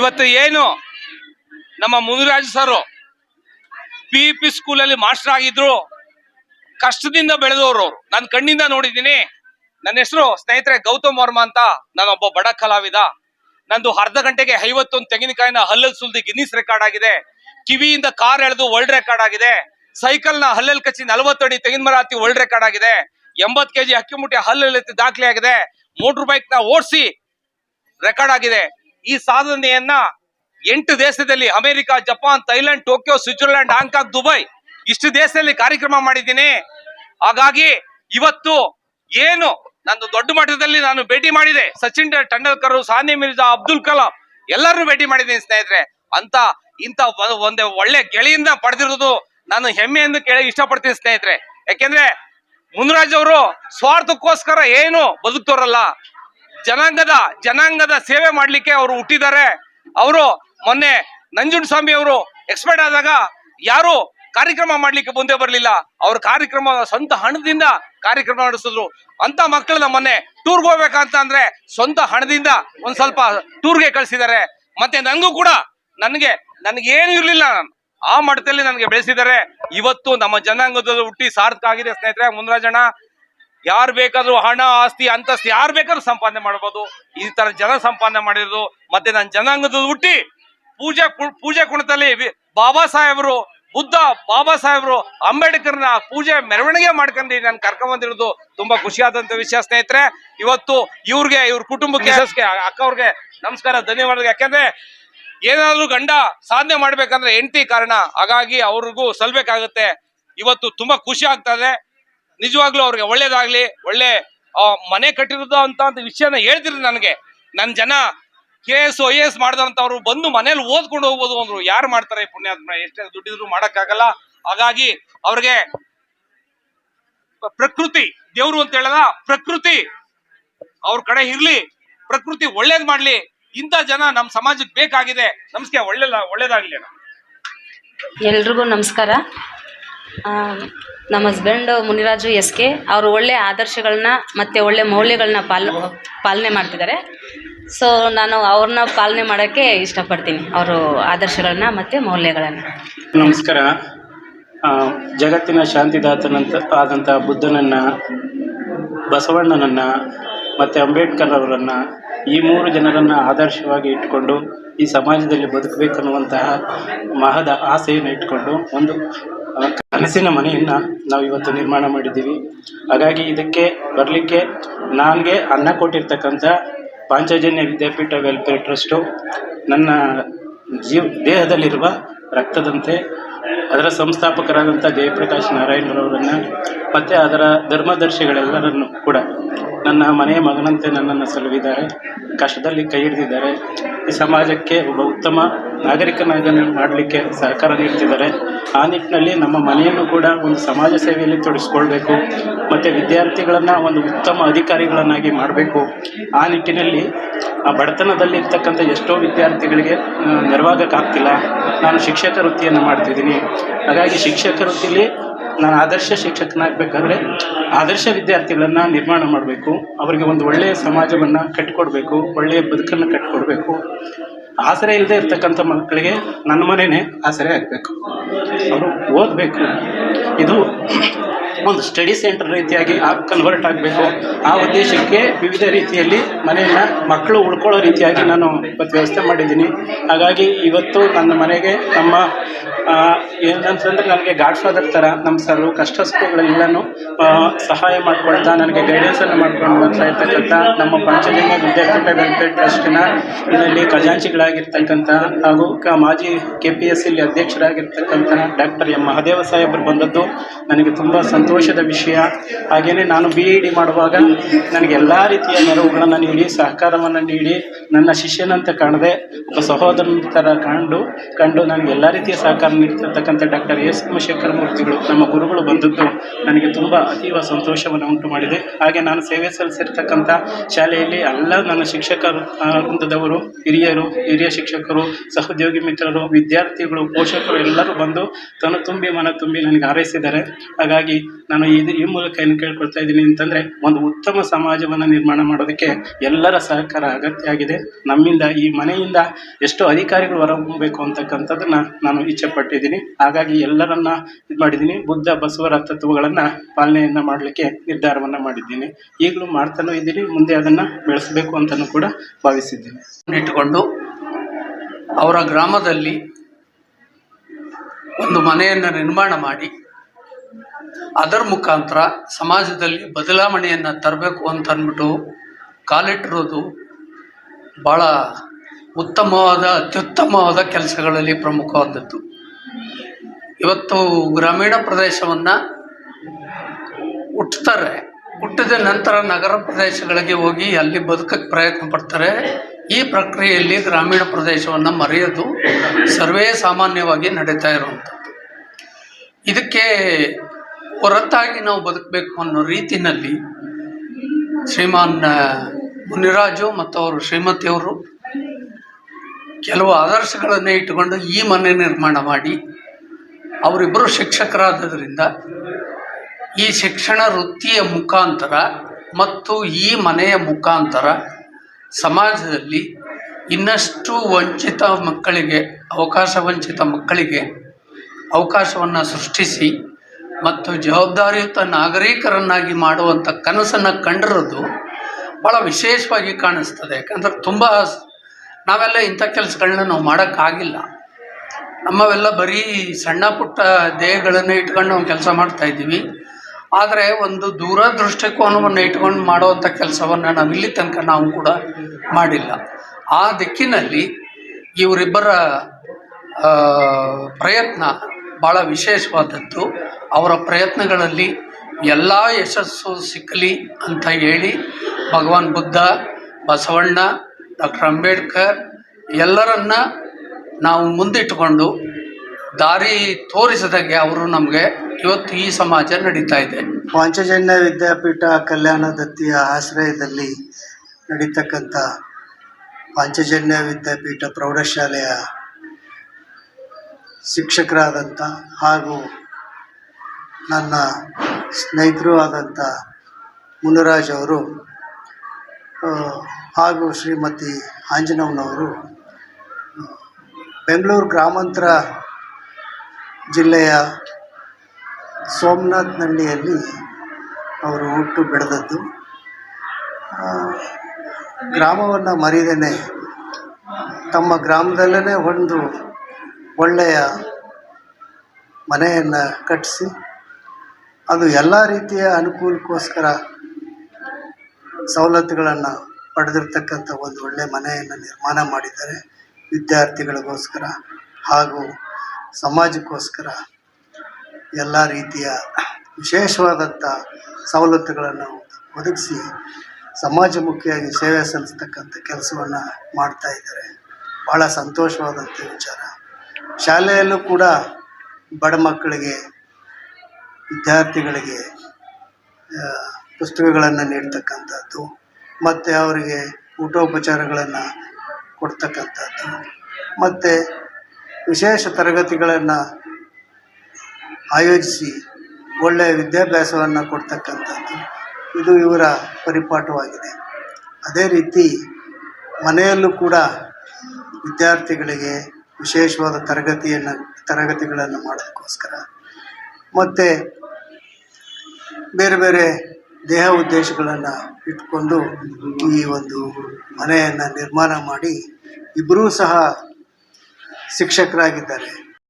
ಇವತ್ತು ಏನು? ನಮ್ಮ ಮುನಿರಾಜ್ ಸರ್ ಪಿ ಪಿ ಸ್ಕೂಲಲ್ಲಿ ಮಾಸ್ಟರ್ ಆಗಿದ್ರು. ಕಷ್ಟದಿಂದ ಬೆಳೆದವರು ಅವರು. ನಾನು ಕಣ್ಣಿಂದ ನೋಡಿದ್ದೀನಿ. ನನ್ನ ಹೆಸರು ಸ್ನೇಹಿತರೆ ಗೌತಮ್ ವರ್ಮಾ ಅಂತ ನಾನೊಬ್ಬ ಬಡ ಕಲಾವಿದ. ನಂದು ಅರ್ಧ ಗಂಟೆಗೆ ಐವತ್ತೊಂದು ತೆಂಗಿನಕಾಯಿನ ಹಲ್ಲಲ್ಲಿ ಸುಲ್ದಿ ಗಿನ್ನಿಸ್ ರೆಕಾರ್ಡ್ ಆಗಿದೆ. ಕಿವಿಯಿಂದ ಕಾರ್ ಎಳೆದು ವರ್ಲ್ಡ್ ರೆಕಾರ್ಡ್ ಆಗಿದೆ. ಸೈಕಲ್ನ ಹಲ್ಲಲ್ಲಿ ಕಚ್ಚಿ ನಲವತ್ತಡಿ ತೆಂಗಿನ ಮರ ಹತ್ತಿ ವರ್ಲ್ಡ್ ರೆಕಾರ್ಡ್ ಆಗಿದೆ. ಎಂಬತ್ ಕೆಜಿ ಅಕ್ಕಿ ಮುಟ್ಟಿ ಹಲ್ಲಲ್ಲಿ ದಾಖಲೆ ಆಗಿದೆ. ಮೋಟರ್ ಬೈಕ್ನ ಓಡಿಸಿ ರೆಕಾರ್ಡ್ ಆಗಿದೆ. ಈ ಸಾಧನೆಯನ್ನ ಎಂಟು ದೇಶದಲ್ಲಿ, America, Japan, Thailand, Tokyo, Switzerland, Hong Kong, Dubai, ಇಷ್ಟು ದೇಶದಲ್ಲಿ ಕಾರ್ಯಕ್ರಮ ಮಾಡಿದ್ದೀನಿ. ಹಾಗಾಗಿ ಇವತ್ತು ಏನು ನಾನು ದೊಡ್ಡ ಮಟ್ಟದಲ್ಲಿ ನಾನು ಭೇಟಿ ಮಾಡಿದೆ. ಸಚಿನ್ ತೆಂಡೂಲ್ಕರ್ ಸಾನಿ ಮಿರ್ಜಾ, ಅಬ್ದುಲ್ ಕಲಾಂ, ಎಲ್ಲರನ್ನು ಭೇಟಿ ಮಾಡಿದ್ದೀನಿ ಸ್ನೇಹಿತರೆ. ಅಂತ ಇಂತ ಒಂದೇ ಒಳ್ಳೆ ಗೆಳೆಯಿಂದ ಪಡೆದಿರೋದು ನಾನು ಹೆಮ್ಮೆಯಿಂದ ಕೇಳಿ ಇಷ್ಟಪಡ್ತೀನಿ ಸ್ನೇಹಿತರೆ. ಯಾಕೆಂದ್ರೆ ಮುನ್ರಾಜ್ ಅವರು ಸ್ವಾರ್ಥಕ್ಕೋಸ್ಕರ ಏನು ಬದುಕ್ತವ್ರಲ್ಲ ಜನಾಂಗದ ಜನಾಂಗದ ಸೇವೆ ಮಾಡ್ಲಿಕ್ಕೆ ಅವರು ಹುಟ್ಟಿದ್ದಾರೆ. ಅವರು ಮೊನ್ನೆ ನಂಜುಂಡ ಸ್ವಾಮಿ ಅವರು ಎಕ್ಸ್ಪೈರ್ಡ್ ಆದಾಗ ಯಾರು ಕಾರ್ಯಕ್ರಮ ಮಾಡ್ಲಿಕ್ಕೆ ಮುಂದೆ ಬರಲಿಲ್ಲ. ಅವ್ರ ಕಾರ್ಯಕ್ರಮ, ಸ್ವಂತ ಹಣದಿಂದ ಕಾರ್ಯಕ್ರಮ ನಡೆಸಿದ್ರು. ಅಂತ ಮಕ್ಕಳನ್ನ ಮೊನ್ನೆ ಟೂರ್ಗೆ ಹೋಗ್ಬೇಕಂತ ಅಂದ್ರೆ ಸ್ವಂತ ಹಣದಿಂದ ಒಂದ್ ಸ್ವಲ್ಪ ಟೂರ್ಗೆ ಕಳಿಸಿದ್ದಾರೆ. ಮತ್ತೆ ನನಗೂ ಕೂಡ ನನಗೆ ನನಗೆ ಏನು ಇರ್ಲಿಲ್ಲ. ನಾನು ಆ ಮಠದಲ್ಲಿ ನನಗೆ ಬೆಳೆಸಿದ್ದಾರೆ. ಇವತ್ತು ನಮ್ಮ ಜನಾಂಗದಲ್ಲಿ ಹುಟ್ಟಿ ಸಾರ್ಥಕ ಆಗಿದೆ ಸ್ನೇಹಿತರೆ, ಮುನ್ರಾಜಣ್ಣ. ಯಾರು ಬೇಕಾದ್ರೂ ಹಣ ಆಸ್ತಿ ಅಂತಸ್ತು ಯಾರು ಬೇಕಾದ್ರೂ ಸಂಪಾದನೆ ಮಾಡ್ಬೋದು. ಈ ತರ ಜನ ಸಂಪಾದನೆ ಮಾಡಿರೋದು ಮತ್ತೆ ನನ್ನ ಜನಾಂಗದ ಹುಟ್ಟಿ ಪೂಜೆ ಪೂಜೆ ಕುಣಿತಲ್ಲಿ ಬಾಬಾ ಸಾಹೇಬರು ಬುದ್ಧ ಬಾಬಾ ಸಾಹೇಬರು ಅಂಬೇಡ್ಕರ್ನ ಪೂಜೆ ಮೆರವಣಿಗೆ ಮಾಡ್ಕೊಂಡು ನಾನು ಕರ್ಕೊಂಡ್ ಬಂದಿರೋದು ತುಂಬಾ ಖುಷಿಯಾದಂತ ವಿಷಯ ಸ್ನೇಹಿತರೆ. ಇವತ್ತು ಇವ್ರಿಗೆ ಇವ್ರ ಕುಟುಂಬಕ್ಕೆ ಅಕ್ಕ ಅವ್ರಿಗೆ ನಮಸ್ಕಾರ ಧನ್ಯವಾದ ಯಾಕಂದ್ರೆ ಏನಾದ್ರೂ ಗಂಡ ಸಾಧನೆ ಮಾಡ್ಬೇಕಂದ್ರೆ ಹೆಂಡತಿ ಕಾರಣ. ಹಾಗಾಗಿ ಅವ್ರಿಗೂ ಸಲ್ಬೇಕಾಗತ್ತೆ. ಇವತ್ತು ತುಂಬಾ ಖುಷಿ ಆಗ್ತದೆ ನಿಜವಾಗ್ಲೂ ಅವ್ರಿಗೆ ಒಳ್ಳೇದಾಗ್ಲಿ, ಒಳ್ಳೆ ಮನೆ ಕಟ್ಟಿರೋದು ಅಂತ ವಿಷಯನ ಹೇಳ್ತಿದ್ರು ನನಗೆ. ನನ್ನ ಜನ ಕೆ ಎಸ್ ಐ ಎಸ್ ಮಾಡಿದಂಥವ್ರು ಬಂದು ಮನೇಲಿ ಓದ್ಕೊಂಡು ಹೋಗ್ಬೋದು ಅಂದ್ರು. ಯಾರು ಮಾಡ್ತಾರೆ ಪುಣ್ಯಾತ್ಮ? ಎಷ್ಟೇ ದುಡ್ಡಿದ್ರು ಮಾಡೋಕ್ಕಾಗಲ್ಲ. ಹಾಗಾಗಿ ಅವ್ರಿಗೆ ಪ್ರಕೃತಿ, ದೇವ್ರು ಅಂತ ಹೇಳಲ್ಲ, ಪ್ರಕೃತಿ. ಅವ್ರ ಕಡೆ ಇರ್ಲಿ, ಪ್ರಕೃತಿ ಒಳ್ಳೇದ್ ಮಾಡ್ಲಿ. ಇಂಥ ಜನ ನಮ್ಮ ಸಮಾಜಕ್ಕೆ ಬೇಕಾಗಿದೆ. ನಮಸ್ಕಾರ ಒಳ್ಳೆ ಒಳ್ಳೇದಾಗ್ಲಿ. ಎಲ್ರಿಗೂ ನಮಸ್ಕಾರ. ನಮ್ಮ ಹಸ್ಬೆಂಡು ಮುನಿರಾಜು ಎಸ್ ಕೆ ಅವರು ಒಳ್ಳೆಯ ಆದರ್ಶಗಳನ್ನ ಮತ್ತು ಒಳ್ಳೆಯ ಮೌಲ್ಯಗಳನ್ನ ಪಾಲ್, ಪಾಲನೆ ಮಾಡ್ತಿದ್ದಾರೆ. ಸೊ ನಾನು ಅವ್ರನ್ನ ಪಾಲನೆ ಮಾಡೋಕ್ಕೆ ಇಷ್ಟಪಡ್ತೀನಿ. ಅವರು ಆದರ್ಶಗಳನ್ನ ಮತ್ತು ಮೌಲ್ಯಗಳನ್ನು. ನಮಸ್ಕಾರ. ಜಗತ್ತಿನ ಶಾಂತಿದಾತನಂತ ಆದಂಥ ಬುದ್ಧನನ್ನು, ಬಸವಣ್ಣನನ್ನು, ಮತ್ತು ಅಂಬೇಡ್ಕರ್ ಅವರನ್ನು ಈ ಮೂರು ಜನರನ್ನು ಆದರ್ಶವಾಗಿ ಇಟ್ಕೊಂಡು ಈ ಸಮಾಜದಲ್ಲಿ ಬದುಕಬೇಕನ್ನುವಂತಹ ಮಹದ ಆಸೆಯನ್ನು ಇಟ್ಕೊಂಡು ಒಂದು ಕನಸಿನ ಮನೆಯನ್ನು ನಾವು ಇವತ್ತು ನಿರ್ಮಾಣ ಮಾಡಿದ್ದೀವಿ. ಹಾಗಾಗಿ ಇದಕ್ಕೆ ಬರಲಿಕ್ಕೆ ನನಗೆ ಅನ್ನ ಕೊಟ್ಟಿರ್ತಕ್ಕಂಥ ಪಾಂಚಜನ್ಯ ವಿದ್ಯಾಪೀಠ ವೆಲ್ಫೇರ್ ಟ್ರಸ್ಟು ನನ್ನ ಜೀವ, ದೇಹದಲ್ಲಿರುವ ರಕ್ತದಂತೆ ಅದರ ಸಂಸ್ಥಾಪಕರಾದಂಥ ಜಯಪ್ರಕಾಶ್ ನಾರಾಯಣರವರನ್ನು, ಮತ್ತು ಅದರ ಧರ್ಮದರ್ಶಿಗಳೆಲ್ಲರನ್ನು ಕೂಡ ನನ್ನ ಮನೆಯ ಮಗನಂತೆ ನನ್ನನ್ನು ಸಲುಹಿದ್ದಾರೆ ಕಷ್ಟದಲ್ಲಿ ಕೈ ಹಿಡಿದಿದ್ದಾರೆ. ಈ ಸಮಾಜಕ್ಕೆ ಒಬ್ಬ ಉತ್ತಮ ನಾಗರಿಕನಾಗಿ ಮಾಡಲಿಕ್ಕೆ ಸಹಕಾರ ನೀಡ್ತಿದ್ದಾರೆ ಆ ನಿಟ್ಟಿನಲ್ಲಿ ನಮ್ಮ ಮನೆಯನ್ನು ಕೂಡ ಒಂದು ಸಮಾಜ ಸೇವೆಯಲ್ಲಿ ತೊಡಗಿಸ್ಕೊಳ್ಬೇಕು. ಮತ್ತು ವಿದ್ಯಾರ್ಥಿಗಳನ್ನು ಒಂದು ಉತ್ತಮ ಅಧಿಕಾರಿಗಳನ್ನಾಗಿ ಮಾಡಬೇಕು. ಆ ನಿಟ್ಟಿನಲ್ಲಿ ಆ ಬಡತನದಲ್ಲಿರ್ತಕ್ಕಂಥ ಎಷ್ಟೋ ವಿದ್ಯಾರ್ಥಿಗಳಿಗೆ ನೆರವಾಗಕ್ಕಾಗ್ತಿಲ್ಲ. ನಾನು ಶಿಕ್ಷಕ ವೃತ್ತಿಯನ್ನು ಮಾಡ್ತಿದ್ದೀನಿ. ಹಾಗಾಗಿ ಶಿಕ್ಷಕ ವೃತ್ತಿಲಿ ನಾನು ಆದರ್ಶ ಶಿಕ್ಷಕನಾಗಬೇಕಾದ್ರೆ ಆದರ್ಶ ವಿದ್ಯಾರ್ಥಿಗಳನ್ನು ನಿರ್ಮಾಣ ಮಾಡಬೇಕು. ಅವರಿಗೆ ಒಂದು ಒಳ್ಳೆಯ ಸಮಾಜವನ್ನು ಕಟ್ಟಿಕೊಡಬೇಕು ಒಳ್ಳೆಯ ಬದುಕನ್ನು ಕಟ್ಟಿಕೊಡಬೇಕು. ಆಸರೆ ಇಲ್ಲದೆ ಇರ್ತಕ್ಕಂಥ ಮಕ್ಕಳಿಗೆ ನನ್ನ ಮನೆಯೇ ಆಸರೆ ಆಗಬೇಕು. ಅವರು ಓದಬೇಕು. ಇದು ಒಂದು ಸ್ಟಡಿ ಸೆಂಟರ್ ರೀತಿಯಾಗಿ ಕನ್ವರ್ಟ್ ಆಗಬೇಕು. ಆ ಉದ್ದೇಶಕ್ಕೆ ವಿವಿಧ ರೀತಿಯಲ್ಲಿ ಮನೆಯನ್ನು ಮಕ್ಕಳು ಉಳ್ಕೊಳ್ಳೋ ರೀತಿಯಾಗಿ ನಾನು ಇವತ್ತು ವ್ಯವಸ್ಥೆ ಮಾಡಿದ್ದೀನಿ. ಹಾಗಾಗಿ ಇವತ್ತು ನನ್ನ ಮನೆಗೆ ನಮ್ಮ ಆ, ಏನಂತಂದ್ರೆ ನನಗೆ ಗಾಡ್ ಫಾದರ್ ಥರ ನಮ್ಮ ಸರ್ ಕಷ್ಟ ಸುಖಗಳೆಲ್ಲನೂ ಸಹಾಯ ಮಾಡ್ಕೊಳ್ತಾ, ನನಗೆ ಗೈಡೆನ್ಸನ್ನು ಮಾಡ್ಕೊಂಡು ಬರ್ತಾ ಇರ್ತಕ್ಕಂಥ ನಮ್ಮ ಪಂಚಜನ್ಯ ವಿದ್ಯಾಪೀಠ ವೆಲ್ಫೇರ್ ಟ್ರಸ್ಟಿನ ಇದರಲ್ಲಿ ಖಜಾಂಚಿಗಳಾಗಿರ್ತಕ್ಕಂಥ ಹಾಗೂ ಕ ಮಾಜಿ ಕೆ ಪಿ ಎಸ್ ಇಲ್ಲಿ ಅಧ್ಯಕ್ಷರಾಗಿರ್ತಕ್ಕಂಥ ಡಾಕ್ಟರ್ ಎಂ. ಮಹದೇವ ಸಾಹೇಬರು ಬಂದದ್ದು ನನಗೆ ತುಂಬ ಸಂತೋಷದ ವಿಷಯ. ಹಾಗೆಯೇ ನಾನು ಬಿ ಇ ಡಿ ಮಾಡುವಾಗ ನನಗೆ ಎಲ್ಲ ರೀತಿಯ ನೆರವುಗಳನ್ನು ನೀಡಿ, ಸಹಕಾರವನ್ನು ನೀಡಿ, ನನ್ನ ಶಿಷ್ಯನಂತ ಕಾಣದೆ ಸಹೋದರನ ಥರ ಕಂಡು ಕಂಡು ನನಗೆ ಎಲ್ಲ ರೀತಿಯ ಸಹಕಾರ ನೀಡ್ತಿರ್ತಕ್ಕಂಥ ಡಾಕ್ಟರ್ ಎಸ್ ಸೋಮಶೇಖರ ಮೂರ್ತಿಗಳು, ನಮ್ಮ ಗುರುಗಳು ಬಂದದ್ದು ನನಗೆ ತುಂಬ ಅತೀವ ಸಂತೋಷವನ್ನು ಉಂಟು ಮಾಡಿದೆ. ಹಾಗೆ ನಾನು ಸೇವೆ ಸಲ್ಲಿಸಿರ್ತಕ್ಕಂಥ ಶಾಲೆಯಲ್ಲಿ ಎಲ್ಲ ನನ್ನ ಶಿಕ್ಷಕರು ವೃಂದದವರು, ಹಿರಿಯರು, ಹಿರಿಯ ಶಿಕ್ಷಕರು, ಸಹೋದ್ಯೋಗಿ ಮಿತ್ರರು, ವಿದ್ಯಾರ್ಥಿಗಳು, ಪೋಷಕರು ಎಲ್ಲರೂ ಬಂದು ತನು ತುಂಬಿ ಮನ ತುಂಬಿ ನನಗೆ ಹಾರೈಸಿದ್ದಾರೆ. ಹಾಗಾಗಿ ನಾನು ಇದು ಈ ಮೂಲಕ ಏನು ಕೇಳ್ಕೊಳ್ತಾ ಇದ್ದೀನಿ ಅಂತಂದರೆ, ಒಂದು ಉತ್ತಮ ಸಮಾಜವನ್ನು ನಿರ್ಮಾಣ ಮಾಡೋದಕ್ಕೆ ಎಲ್ಲರ ಸಹಕಾರ ಅಗತ್ಯ ಆಗಿದೆ. ನಮ್ಮಿಂದ, ಈ ಮನೆಯಿಂದ ಎಷ್ಟು ಅಧಿಕಾರಿಗಳು ಹೊರಹೊಮ್ಮಬೇಕು ಅಂತಕ್ಕಂಥದ್ದನ್ನು ನಾನು ಇಚ್ಛೆ ಪಟ್ಟಿದ್ದೀನಿ. ಹಾಗಾಗಿ ಎಲ್ಲರನ್ನ ಇದು ಮಾಡಿದ್ದೀನಿ. ಬುದ್ಧ ಬಸವರ ತತ್ವಗಳನ್ನು ಪಾಲನೆಯನ್ನು ಮಾಡಲಿಕ್ಕೆ ನಿರ್ಧಾರವನ್ನು ಮಾಡಿದ್ದೀನಿ. ಈಗಲೂ ಮಾಡ್ತಾನೂ ಇದ್ದೀನಿ. ಮುಂದೆ ಅದನ್ನು ಬೆಳೆಸಬೇಕು ಅಂತಲೂ ಕೂಡ ಭಾವಿಸಿದ್ದೀನಿ. ಇಟ್ಟುಕೊಂಡು ಅವರ ಗ್ರಾಮದಲ್ಲಿ ಒಂದು ಮನೆಯನ್ನು ನಿರ್ಮಾಣ ಮಾಡಿ, ಅದರ ಮುಖಾಂತರ ಸಮಾಜದಲ್ಲಿ ಬದಲಾವಣೆಯನ್ನು ತರಬೇಕು ಅಂತ ಕಾಲಿಟ್ಟಿರೋದು ಭಾಳ ಉತ್ತಮವಾದ, ಅತ್ಯುತ್ತಮವಾದ ಕೆಲಸಗಳಲ್ಲಿ ಪ್ರಮುಖವಾದದ್ದು. ಇವತ್ತು ಗ್ರಾಮೀಣ ಪ್ರದೇಶವನ್ನು ಹುಟ್ಟುತ್ತಾರೆ ಹುಟ್ಟಿದ ನಂತರ ನಗರ ಪ್ರದೇಶಗಳಿಗೆ ಹೋಗಿ ಅಲ್ಲಿ ಬದುಕಕ್ಕೆ ಪ್ರಯತ್ನ ಪಡ್ತಾರೆ. ಈ ಪ್ರಕ್ರಿಯೆಯಲ್ಲಿ ಗ್ರಾಮೀಣ ಪ್ರದೇಶವನ್ನು ಮರೆಯೋದು ಸರ್ವೇ ಸಾಮಾನ್ಯವಾಗಿ ನಡೀತಾ ಇರುವಂಥದ್ದು. ಇದಕ್ಕೆ ಹೊರತಾಗಿ ನಾವು ಬದುಕಬೇಕು ಅನ್ನೋ ರೀತಿಯಲ್ಲಿ ಶ್ರೀಮಾನ್ ಮುನಿರಾಜು ಮತ್ತು ಅವರು ಶ್ರೀಮತಿಯವರು ಕೆಲವು ಆದರ್ಶಗಳನ್ನೇ ಇಟ್ಟುಕೊಂಡು ಈ ಮನೆ ನಿರ್ಮಾಣ ಮಾಡಿ ಅವರಿಬ್ಬರು ಶಿಕ್ಷಕರಾದ್ದರಿಂದ ಈ ಶಿಕ್ಷಣ ವೃತ್ತಿಯ ಮುಖಾಂತರ ಮತ್ತು ಈ ಮನೆಯ ಮುಖಾಂತರ ಸಮಾಜದಲ್ಲಿ ಇನ್ನಷ್ಟು ವಂಚಿತ ಮಕ್ಕಳಿಗೆ, ಅವಕಾಶ ವಂಚಿತ ಮಕ್ಕಳಿಗೆ ಅವಕಾಶವನ್ನು ಸೃಷ್ಟಿಸಿ ಮತ್ತು ಜವಾಬ್ದಾರಿಯುತ ನಾಗರಿಕರನ್ನಾಗಿ ಮಾಡುವಂಥ ಕನಸನ್ನು ಕಂಡಿರೋದು ಭಾಳ ವಿಶೇಷವಾಗಿ ಕಾಣಿಸ್ತದೆ. ಯಾಕಂದ್ರೆ ತುಂಬ ನಾವೆಲ್ಲ ಇಂಥ ಕೆಲಸಗಳನ್ನ ನಾವು ಮಾಡೋಕ್ಕಾಗಿಲ್ಲ. ನಮ್ಮವೆಲ್ಲ ಬರೀ ಸಣ್ಣ ಪುಟ್ಟ ದೇಹಗಳನ್ನು ಇಟ್ಕೊಂಡು ನಾವು ಕೆಲಸ ಮಾಡ್ತಾ ಇದ್ದೀವಿ. ಆದರೆ ಒಂದು ದೂರದೃಷ್ಟಿಕೋನವನ್ನು ಇಟ್ಕೊಂಡು ಮಾಡುವಂಥ ಕೆಲಸವನ್ನು ನಾವು ಇಲ್ಲಿ ತನಕ ನಾವು ಕೂಡ ಮಾಡಿಲ್ಲ. ಆ ದಿಕ್ಕಿನಲ್ಲಿ ಇವರಿಬ್ಬರ ಪ್ರಯತ್ನ ಭಾಳ ವಿಶೇಷವಾದದ್ದು. ಅವರ ಪ್ರಯತ್ನಗಳಲ್ಲಿ ಎಲ್ಲ ಯಶಸ್ಸು ಸಿಕ್ಕಲಿ ಅಂತ ಹೇಳಿ ಭಗವಾನ್ ಬುದ್ಧ, ಬಸವಣ್ಣ, ಡಾಕ್ಟರ್ ಅಂಬೇಡ್ಕರ್ ಎಲ್ಲರನ್ನ ನಾವು ಮುಂದಿಟ್ಟುಕೊಂಡು ದಾರಿ ತೋರಿಸಿದಂಗೆ ಅವರು ನಮಗೆ ಇವತ್ತು ಈ ಸಮಾಜ ನಡೀತಾ ಇದೆ. ಪಾಂಚಜನ್ಯ ವಿದ್ಯಾಪೀಠ ಕಲ್ಯಾಣ ದತ್ತಿಯ ಆಶ್ರಯದಲ್ಲಿ ನಡೀತಕ್ಕಂಥ ಪಾಂಚಜನ್ಯ ವಿದ್ಯಾಪೀಠ ಪ್ರೌಢಶಾಲೆಯ ಶಿಕ್ಷಕರಾದಂಥ ಹಾಗೂ ನನ್ನ ಸ್ನೇಹಿತರು ಆದಂಥ ಮುನರಾಜ್ ಅವರು ಹಾಗೂ ಶ್ರೀಮತಿ ಆಂಜನವ್ನವರು ಬೆಂಗಳೂರು ಗ್ರಾಮಾಂತರ ಜಿಲ್ಲೆಯ ಸೋಮನಾಥನಹಳ್ಳಿಯಲ್ಲಿ ಅವರು ಹುಟ್ಟು ಬೆಳೆದದ್ದು. ಗ್ರಾಮವನ್ನು ಮರಿದೇನೆ, ತಮ್ಮ ಗ್ರಾಮದಲ್ಲೇ ಒಂದು ಒಳ್ಳೆಯ ಮನೆಯನ್ನು ಕಟ್ಟಿಸಿ, ಅದು ಎಲ್ಲ ರೀತಿಯ ಅನುಕೂಲಕ್ಕೋಸ್ಕರ ಸವಲತ್ತುಗಳನ್ನು ಪಡೆದಿರ್ತಕ್ಕಂಥ ಒಂದು ಒಳ್ಳೆಯ ಮನೆಯನ್ನು ನಿರ್ಮಾಣ ಮಾಡಿದ್ದಾರೆ. ವಿದ್ಯಾರ್ಥಿಗಳಿಗೋಸ್ಕರ ಹಾಗೂ ಸಮಾಜಕ್ಕೋಸ್ಕರ ಎಲ್ಲ ರೀತಿಯ ವಿಶೇಷವಾದಂಥ ಸವಲತ್ತುಗಳನ್ನು ಒದಗಿಸಿ ಸಮಾಜಮುಖಿಯಾಗಿ ಸೇವೆ ಸಲ್ಲಿಸ್ತಕ್ಕಂಥ ಕೆಲಸವನ್ನು ಮಾಡ್ತಾ ಇದ್ದಾರೆ. ಭಾಳ ಸಂತೋಷವಾದಂಥ ವಿಚಾರ. ಶಾಲೆಯಲ್ಲೂ ಕೂಡ ಬಡ ಮಕ್ಕಳಿಗೆ, ವಿದ್ಯಾರ್ಥಿಗಳಿಗೆ ಪುಸ್ತಕಗಳನ್ನು ನೀಡ್ತಕ್ಕಂಥದ್ದು, ಮತ್ತು ಅವರಿಗೆ ಊಟೋಪಚಾರಗಳನ್ನು ಕೊಡ್ತಕ್ಕಂಥದ್ದು. ಮತ್ತು ವಿಶೇಷ ತರಗತಿಗಳನ್ನು ಆಯೋಜಿಸಿ ಒಳ್ಳೆಯ ವಿದ್ಯಾಭ್ಯಾಸವನ್ನು ಕೊಡ್ತಕ್ಕಂಥದ್ದು. ಇದು ಇವರ ಪರಿಪಾಠವಾಗಿದೆ. ಅದೇ ರೀತಿ ಮನೆಯಲ್ಲೂ ಕೂಡ ವಿದ್ಯಾರ್ಥಿಗಳಿಗೆ ವಿಶೇಷವಾದ ತರಗತಿಯನ್ನು, ತರಗತಿಗಳನ್ನು ಮಾಡೋದಕ್ಕೋಸ್ಕರ. ಮತ್ತು ಬೇರೆ ಬೇರೆ ದೇಹ ಉದ್ದೇಶಗಳನ್ನು ಇಟ್ಕೊಂಡು ಈ ಒಂದು ಮನೆಯನ್ನು ನಿರ್ಮಾಣ ಮಾಡಿ ಇಬ್ಬರೂ ಸಹ ಶಿಕ್ಷಕರಾಗಿದ್ದಾರೆ.